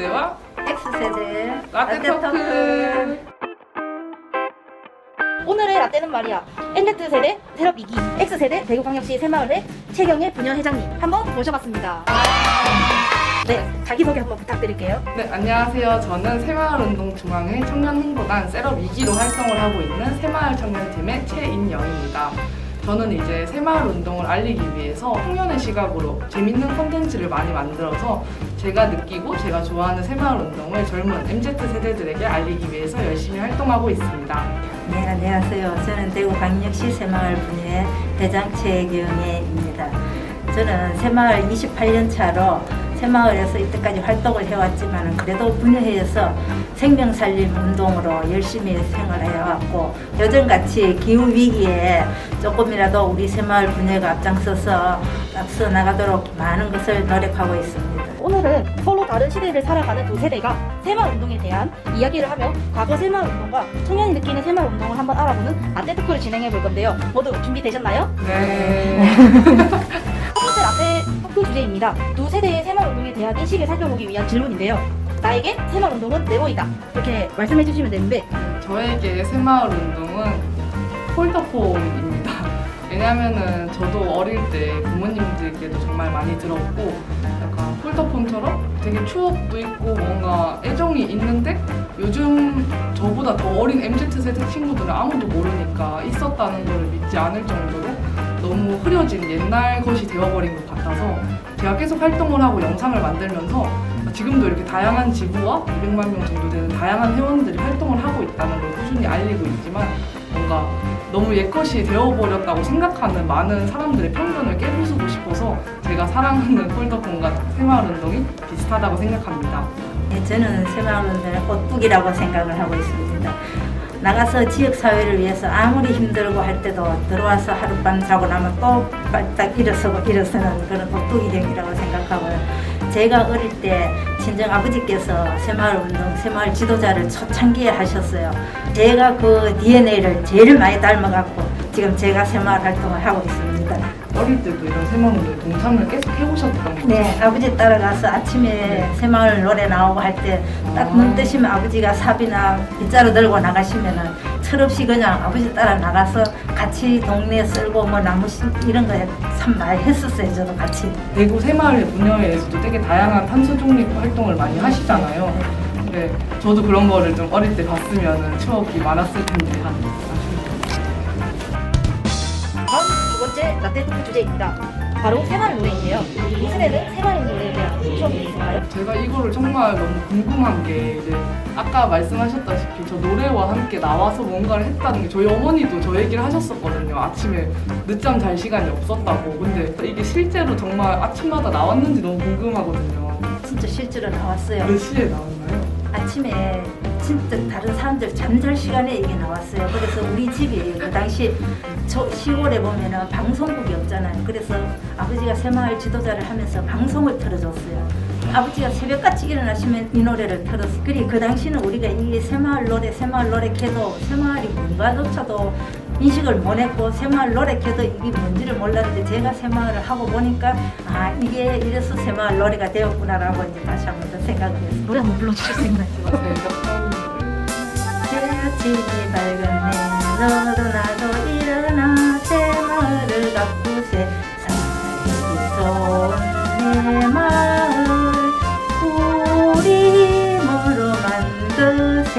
X세대와 X세대 라떼 토크. 오늘의 라떼는 말이야 N세대 테럽 2기 X세대 대구광역시 새마을의 최경혜 부녀 회장님 한번 모셔봤습니다 네 자기소개 한번 부탁드릴게요 네, 안녕하세요. 저는 새마을운동중앙회 청년홍보단 셋업 2기로 활동을 하고 있는 새마을 청년팀의 최인영입니다. 저는 이제 새마을 운동을 알리기 위해서 청년의 시각으로 재밌는 콘텐츠를 많이 만들어서 제가 느끼고 제가 좋아하는 새마을 운동을 젊은 MZ 세대들에게 알리기 위해서 열심히 활동하고 있습니다. 네 안녕하세요. 저는 대구 광역시 새마을 분회 회장 최경혜입니다. 저는 새마을 28년 차로 새마을에서 이때까지 활동을 해왔지만 그래도 분회에서 생명살림 운동으로 열심히 생활해왔고 요즘같이 기후 위기에 조금이라도 우리 새마을 분회가 앞장서서 앞서 나가도록 많은 것을 노력하고 있습니다. 오늘은 서로 다른 시대를 살아가는 두 세대가 새마을 운동에 대한 이야기를 하며 과거 새마을 운동과 청년이 느끼는 새마을 운동을 한번 알아보는 라떼 토크를 진행해 볼 건데요 모두 준비되셨나요? 네. 첫 번째 주제입니다. 두 세대의 새마을운동에 대한 인식을 살펴보기 위한 질문인데요. 나에게 새마을운동은 네모이다. 이렇게 말씀해 주시면 되는데 저에게 새마을 운동은 폴더폰입니다. 왜냐면은 저도 어릴 때 부모님들께도 정말 많이 들었고 약간 폴더폰처럼 되게 추억도 있고 뭔가 애정이 있는데 요즘 저보다 더 어린 MZ 세대 친구들은 아무도 모르니까 있었다는 걸 믿지 않을 정도로 너무 흐려진 옛날 것이 되어버린 것 같아서 제가 계속 활동을 하고 영상을 만들면서 지금도 이렇게 다양한 지부와 200만 명 정도 되는 다양한 회원들이 활동을 하고 있다는 걸 꾸준히 알리고 있지만 뭔가 너무 옛것이 되어버렸다고 생각하는 많은 사람들의 편견을 깨부수고 싶어서 제가 사랑하는 폴더폰과 새마을운동이 비슷하다고 생각합니다. 네, 저는 새마을운동의 꽃북이라고 생각을 하고 있습니다. 나가서 지역사회를 위해서 아무리 힘들고 할 때도 들어와서 하룻밤 자고 나면 또 발딱 일어서고 일어서는 그런 꽃북이형이라고 생각하고요. 제가 어릴 때 친정 아버지께서 새마을 운동, 새마을 지도자를 초창기에 하셨어요. 제가 그 DNA를 제일 많이 닮아갖고 지금 제가 새마을 활동을 하고 있습니다. 어릴 때도 이런 새마을운동 동참을 계속 해오셨던 거죠? 네, 아버지 따라가서 아침에 새마을 노래 나오고 할 때 딱 눈 뜨시면 아버지가 삽이나 빗자루 들고 나가시면은 철없이 그냥 아버지 따라 나가서 같이 동네 쓸고 뭐 나무 심 이런 거참 많이 했었어요, 저도 같이. 대구 새마을 분야에서도 되게 다양한 탄소 중립 활동을 많이 하시잖아요. 네, 저도 그런 거를 좀 어릴 때 봤으면 추억이 많았을 텐데 한두 번째 라떼 토크 주제입니다. 바로 새마을 노래인데요. 이 세대는 새마을 노래에 대한 추억이 있을까요? 제가 이거를 정말 너무 궁금한 게 이제 아까 말씀하셨다시피 저 노래와 함께 나와서 뭔가를 했다는 게 저희 어머니도 저 얘기를 하셨었거든요. 아침에 늦잠 잘 시간이 없었다고. 근데 이게 실제로 정말 아침마다 나왔는지 너무 궁금하거든요. 진짜 실제로 나왔어요. 몇 시에 나왔나요? 아침에 진짜 다른 사람들 잠잘 시간에 이게 나왔어요. 그래서 우리 집이 그 당시 저 시골에 보면은 방송국이 없잖아요. 그래서 아버지가 새마을 지도자를 하면서 방송을 틀어줬어요. 아버지가 새벽같이 일어나시면 이 노래를 틀었어요. 그리 그 당시는 우리가 이게 새마을 노래, 새마을 노래 켜도 새마을이 뭔가조차도 인식을 못 했고 새마을 노래 켜도 이게 뭔지를 몰랐는데 제가 새마을을 하고 보니까 아 이게 이래서 새마을 노래가 되었구나라고 이제 다시 한번더 생각을 했어요. 노래 한번 불러주실 수 있나요? 새아침이 밝았네 너도 나도 일어나 새마을을 가꾸세 살기 좋은 내 마을 우리 힘으로 만드세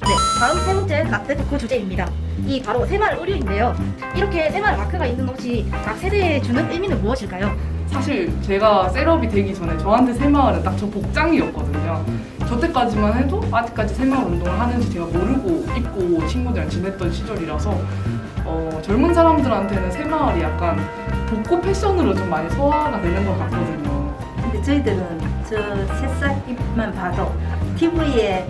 네, 다음 세 번째 라떼 토크 주제입니다. 이 바로 새마을 의류인데요. 이렇게 새마을 마크가 있는 옷이 각 세대에 주는 의미는 무엇일까요? 사실 제가 셋업이 되기 전에 저한테 새마을은 딱 저 복장이었거든요. 저 때까지만 해도 아직까지 새마을 운동을 하는지 제가 모르고 입고 친구들이랑 지냈던 시절이라서 어, 젊은 사람들한테는 새마을이 약간 복고 패션으로 좀 많이 소화가 되는 것 같거든요. 근데 저희들은 저 새싹 잎만 봐도 TV에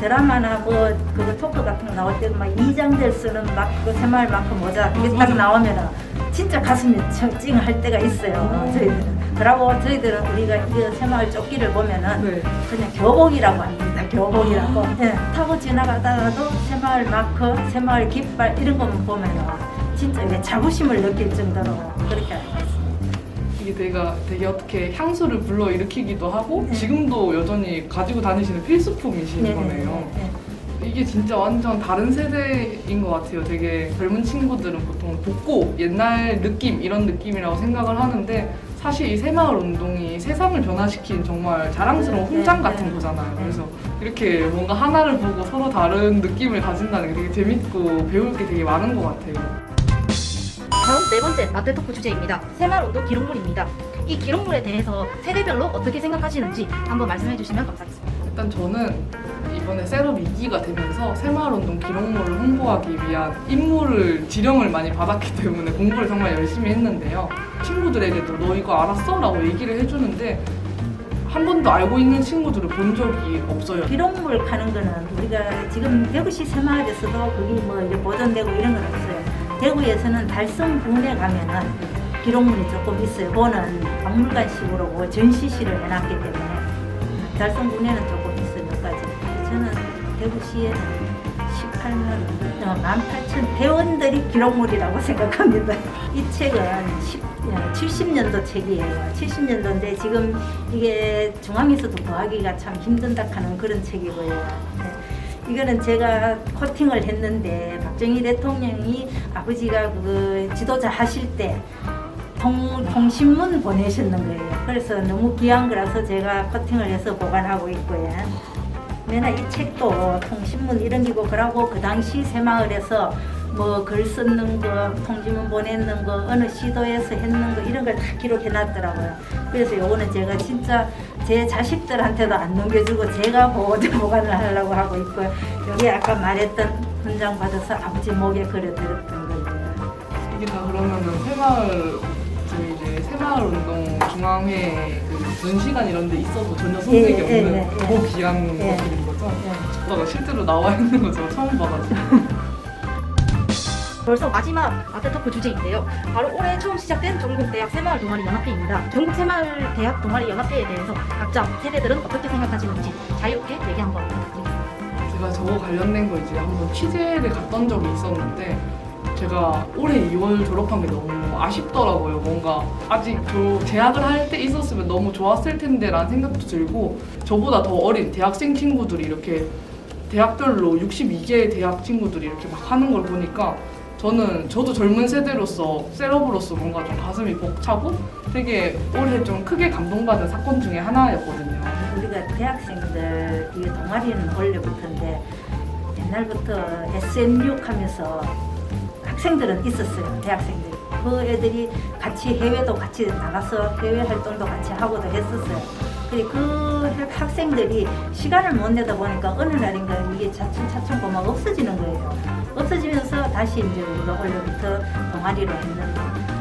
드라마나 뭐 그거 토크 같은 거 나올 때도 막 이장들 쓰는 막그 새마을 마크 모자 그게 딱 나오면은 진짜 가슴이 찡- 찡할 때가 있어요. 저희들은. 그러고 저희들은 우리가 이 새마을 조끼를 보면은 네. 그냥 교복이라고 합니다. 교복이라고. 예, 타고 지나가다가도 새마을 마크, 새마을 깃발 이런 것만 보면은 진짜 이게 자부심을 느낄 정도로 그렇게. 이게 되게, 되게 어떻게 향수를 불러 일으키기도 하고 네. 지금도 여전히 가지고 다니시는 필수품이신 네, 거네요. 네, 네. 이게 진짜 완전 다른 세대인 것 같아요. 되게 젊은 친구들은 보통 복고 옛날 느낌 이런 느낌이라고 생각을 하는데 사실 이 새마을 운동이 세상을 변화시킨 정말 자랑스러운 네, 훈장 네, 같은 네. 거잖아요. 네. 그래서 이렇게 뭔가 하나를 보고 서로 다른 느낌을 가진다는 게 되게 재밌고 배울 게 되게 많은 것 같아요. 다음 네 번째 라떼 토크 주제입니다. 새마을 운동 기록물입니다. 이 기록물에 대해서 세대별로 어떻게 생각하시는지 한번 말씀해 주시면 감사하겠습니다. 일단 저는 이번에 셋업 2기가 되면서 새마을운동 기록물을 홍보하기 위한 임무를 지령을 많이 받았기 때문에 공부를 정말 열심히 했는데요. 친구들에게도 너 이거 알았어? 라고 얘기를 해주는데 한 번도 알고 있는 친구들을 본 적이 없어요. 기록물 파는 거는 우리가 지금 대구시 새마을에서도 그게 뭐 이제 보존되고 이런 건 없어요. 대구에서는 달성군에 가면은 기록물이 조금 있어요. 그거는 박물관식으로 뭐 전시실을 해놨기 때문에 달성군에는 조금 있어요. 몇 가지. 저는 대구시에는 18만, 어, 18,000 대원들이 기록물이라고 생각합니다. 이 책은 10, 70년도 책이에요. 70년도인데 지금 이게 중앙에서도 구하기가 참 힘든다 하는 그런 책이고요. 네. 이거는 제가 코팅을 했는데 박정희 대통령이 아버지가 그 지도자 하실 때 통, 통신문 보내셨는 거예요. 그래서 너무 귀한 거라서 제가 커팅을 해서 보관하고 있고요. 맨날 이 책도 통신문 이런 기고 그러고 그 당시 새마을에서 뭐글 쓰는 거, 통지문 보냈는 거, 어느 시도에서 했는 거 이런 걸 다 기록해 놨더라고요. 그래서 요거는 제가 진짜 제 자식들한테도 안 넘겨주고 제가 보고 보관을 하려고 하고 있고요. 여기 아까 말했던 훈장 받아서 아버지 목에 걸어드렸던 거예요. 이게 다 그러면은 새마을 저희 이제 새마을 운동 중앙회 그 전시관 이런 데 있어도 전혀 손색이 예, 예, 없는 예, 예. 더 귀한 예. 것들인 거죠. 네. 저가 실제로 나와 있는 거 제가 처음 봐가지고. 벌써 마지막 라떼 토크 주제인데요. 바로 올해 처음 시작된 전국대학 새마을 동아리 연합회입니다. 전국 새마을 대학 동아리 연합회에 대해서 각자 세대들은 어떻게 생각하시는지 자유롭게 얘기 한번 부탁드리겠습니다. 제가 저거 관련된 거 이제 한번 취재를 갔던 적이 있었는데 제가 올해 2월 졸업한 게 너무 아쉽더라고요. 뭔가 아직 저 재학을 할 때 있었으면 너무 좋았을 텐데라는 생각도 들고 저보다 더 어린 대학생 친구들이 이렇게 대학별로 62개의 대학 친구들이 이렇게 막 하는 걸 보니까 저는 저도 젊은 세대로서 셋업으로서 뭔가 좀 가슴이 벅차고 되게 올해 좀 크게 감동받은 사건 중에 하나였거든요. 우리가 대학생들 이 동아리는 원래부터인데 옛날부터 SM6 하면서 학생들은 있었어요. 대학생들이. 그 애들이 같이 해외도 같이 나가서 해외 활동도 같이 하고도 했었어요. 근데 그 학생들이 시간을 못 내다 보니까 어느 날인가 이게 차츰 차츰 보면 없어지는 거예요. 없어지면서 다시 이제 우리가 원래부터 동아리로 했는데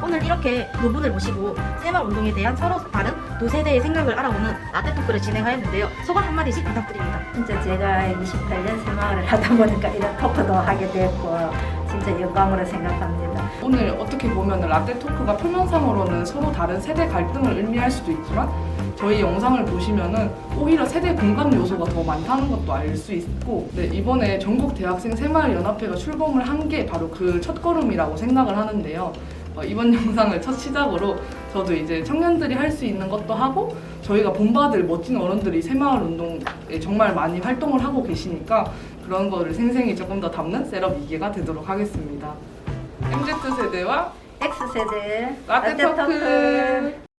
오늘 이렇게 두 분을 모시고 새마을 운동에 대한 서로 다른 두 세대의 생각을 알아보는 라떼 토크를 진행하였는데요. 소감 한마디씩 부탁드립니다. 진짜 제가 28년 새마을을 하다 보니까 이런 토크도 하게 됐고 진짜 영광으로 생각합니다. 오늘 어떻게 보면 라떼 토크가 표면상으로는 서로 다른 세대 갈등을 의미할 수도 있지만 저희 영상을 보시면은 오히려 세대 공감 요소가 더 많다는 것도 알 수 있고 네, 이번에 전국 대학생 새마을 연합회가 출범을 한 게 바로 그 첫걸음이라고 생각을 하는데요. 어, 이번 영상을 첫 시작으로 저도 이제 청년들이 할 수 있는 것도 하고 저희가 본받을 멋진 어른들이 새마을 운동에 정말 많이 활동을 하고 계시니까 그런 거를 생생히 조금 더 담는 셋업 2개가 되도록 하겠습니다. MZ세대와 X세대 라떼 토크